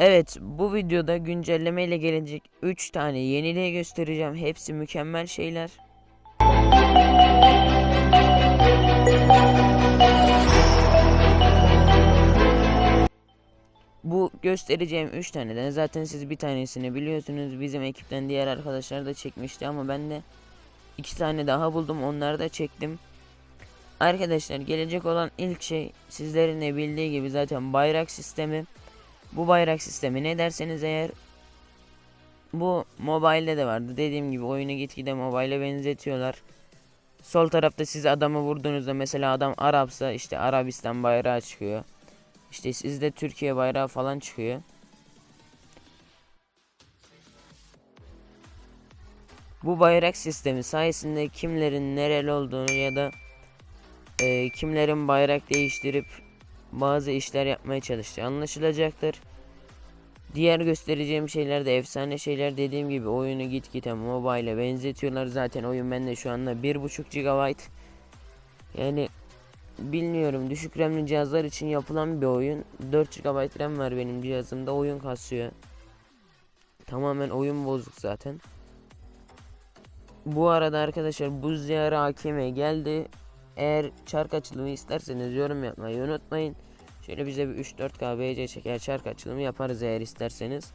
Evet bu videoda güncelleme ile gelecek 3 tane yeniliği göstereceğim. Hepsi mükemmel şeyler. Bu göstereceğim 3 taneden zaten siz bir tanesini biliyorsunuz. Bizim ekipten diğer arkadaşlar da çekmişti ama ben de 2 tane daha buldum. Onları da çektim. Arkadaşlar gelecek olan ilk şey sizlerin de bildiği gibi zaten bayrak sistemi. Bu bayrak sistemi ne derseniz eğer bu mobilde de vardı. Dediğim gibi oyunu gitgide mobile benzetiyorlar. Sol tarafta siz adamı vurduğunuzda mesela adam Arapsa işte Arabistan bayrağı çıkıyor. İşte sizde Türkiye bayrağı falan çıkıyor. Bu bayrak sistemi sayesinde kimlerin nereli olduğunu ya da e, kimlerin bayrak değiştirip bazı işler yapmaya çalıştığı anlaşılacaktır. Diğer göstereceğim şeyler de efsane şeyler dediğim gibi oyunu gitgide mobile benzetiyorlar. Zaten oyun bende şu anda 1.5 GB. Yani bilmiyorum düşük RAM'li cihazlar için yapılan bir oyun. 4 GB RAM var benim cihazımda oyun kasıyor. Tamamen oyun bozuk zaten. Bu arada arkadaşlar buz diyarı hakime geldi. Eğer çark açılımı isterseniz yorum yapmayı unutmayın. Şöyle bize bir 3-4K BC çeker çark açılımı yaparız eğer isterseniz.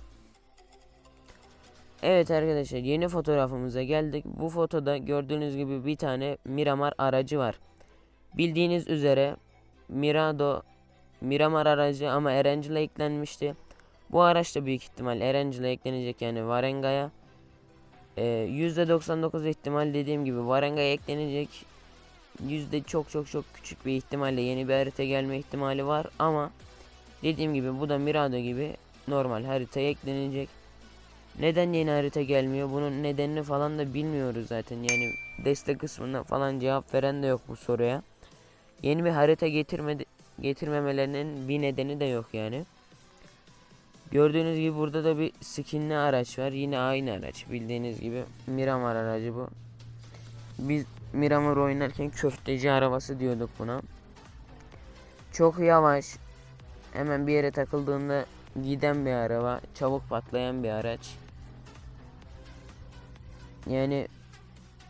Evet arkadaşlar yeni fotoğrafımıza geldik. Bu fotoda gördüğünüz gibi bir tane Miramar aracı var. Bildiğiniz üzere Mirado Miramar aracı ama Erencil'e eklenmişti. Bu araç da büyük ihtimal Erencil'e eklenecek yani Varenga'ya. Ee, %99 ihtimal dediğim gibi Varenga'ya eklenecek. Yüzde çok çok çok küçük bir ihtimalle yeni bir harita gelme ihtimali var ama dediğim gibi bu da Mirado gibi normal haritaya eklenecek. Neden yeni harita gelmiyor? Bunun nedenini falan da bilmiyoruz zaten. Yani destek kısmında falan cevap veren de yok bu soruya. Yeni bir harita getirmedi getirmemelerinin bir nedeni de yok yani. Gördüğünüz gibi burada da bir skinli araç var. Yine aynı araç. Bildiğiniz gibi Miramar aracı bu. Biz Miramar oynarken köfteci arabası diyorduk buna. Çok yavaş. Hemen bir yere takıldığında giden bir araba. Çabuk patlayan bir araç. Yani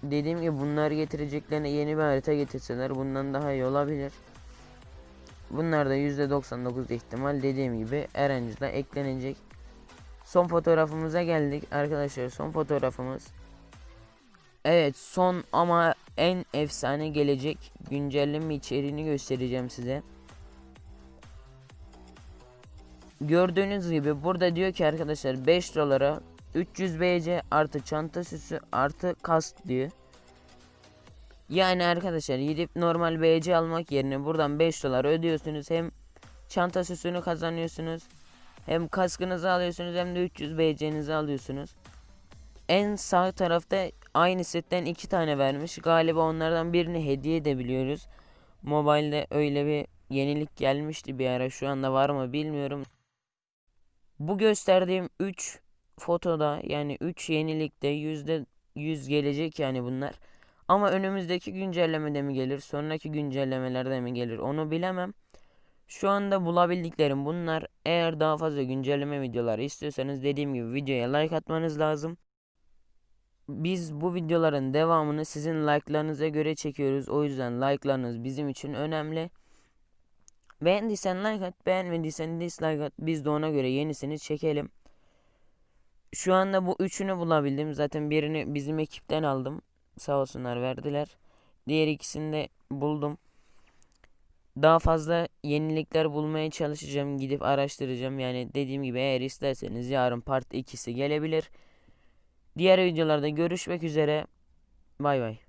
dediğim gibi bunlar getireceklerine yeni bir harita getirseler bundan daha iyi olabilir. Bunlar da %99 ihtimal dediğim gibi Erencil'e eklenecek. Son fotoğrafımıza geldik arkadaşlar. Son fotoğrafımız. Evet son ama en efsane gelecek güncelleme içeriğini göstereceğim size. Gördüğünüz gibi burada diyor ki arkadaşlar 5 dolara 300 BC artı çanta süsü artı kask diyor. Yani arkadaşlar gidip normal BC almak yerine buradan 5 dolar ödüyorsunuz. Hem çanta süsünü kazanıyorsunuz. Hem kaskınızı alıyorsunuz hem de 300 BC'nizi alıyorsunuz. En sağ tarafta aynı setten iki tane vermiş. Galiba onlardan birini hediye edebiliyoruz. Mobilde öyle bir yenilik gelmişti bir ara. Şu anda var mı bilmiyorum. Bu gösterdiğim 3 fotoda yani 3 yenilikte %100 gelecek yani bunlar. Ama önümüzdeki güncellemede mi gelir, sonraki güncellemelerde mi gelir onu bilemem. Şu anda bulabildiklerim bunlar. Eğer daha fazla güncelleme videoları istiyorsanız dediğim gibi videoya like atmanız lazım. Biz bu videoların devamını sizin like'larınıza göre çekiyoruz. O yüzden like'larınız bizim için önemli. Beğendiysen like at, beğenmediysen dislike at. Biz de ona göre yenisini çekelim. Şu anda bu üçünü bulabildim. Zaten birini bizim ekipten aldım. Sağ olsunlar verdiler. Diğer ikisini de buldum. Daha fazla yenilikler bulmaya çalışacağım. Gidip araştıracağım. Yani dediğim gibi eğer isterseniz yarın part 2'si gelebilir. Diğer videolarda görüşmek üzere. Bay bay.